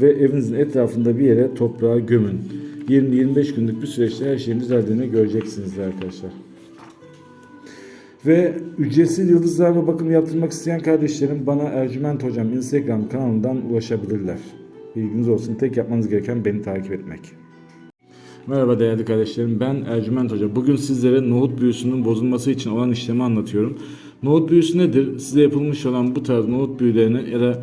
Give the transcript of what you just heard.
ve evinizin etrafında bir yere toprağa gömün. 20-25 günlük bir süreçte her şeyin düzeldiğini göreceksiniz arkadaşlar. Ve ücretsiz yıldızlarla bakım yaptırmak isteyen kardeşlerim bana Ercüment Hocam Instagram kanalından ulaşabilirler. Bilginiz olsun. Tek yapmanız gereken beni takip etmek. Merhaba değerli kardeşlerim. Ben Ercüment Hoca. Bugün sizlere nohut büyüsünün bozulması için olan işlemi anlatıyorum. Nohut büyüsü nedir? Size yapılmış olan bu tarz nohut büyülerini ya da